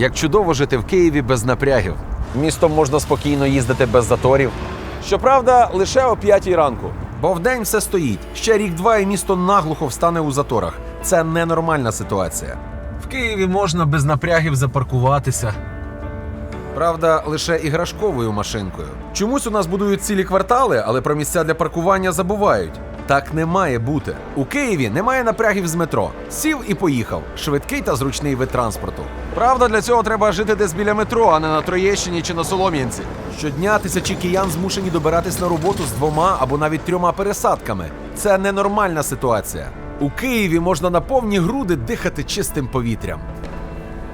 як чудово жити в Києві без напрягів. Містом можна спокійно їздити без заторів. Щоправда, лише о п'ятій ранку. Бо вдень все стоїть. Ще рік-два і місто наглухо встане у заторах. Це ненормальна ситуація. В Києві можна без напрягів запаркуватися. Правда, лише іграшковою машинкою. Чомусь у нас будують цілі квартали, але про місця для паркування забувають. Так не має бути. У Києві немає напрягів з метро. Сів і поїхав. Швидкий та зручний вид транспорту. Правда, для цього треба жити десь біля метро, а не на Троєщині чи на Солом'янці. Щодня тисячі киян змушені добиратись на роботу з двома або навіть трьома пересадками. Це ненормальна ситуація. У Києві можна на повні груди дихати чистим повітрям.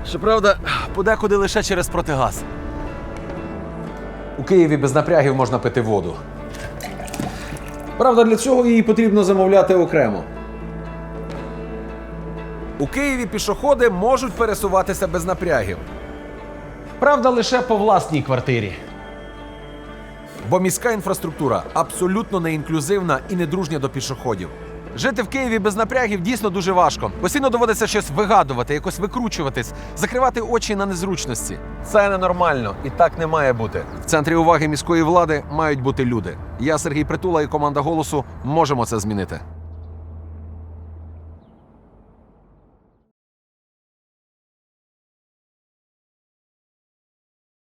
Щоправда, подекуди лише через протигаз. У Києві без напрягів можна пити воду. Правда, для цього її потрібно замовляти окремо. У Києві пішоходи можуть пересуватися без напрягів. Правда, лише по власній квартирі. Бо міська інфраструктура абсолютно не інклюзивна і недружня до пішоходів. Жити в Києві без напрягів дійсно дуже важко. Постійно доводиться щось вигадувати, якось викручуватись, закривати очі на незручності. Це ненормально і так не має бути. В центрі уваги міської влади мають бути люди. Я Сергій Притула і команда голосу можемо це змінити.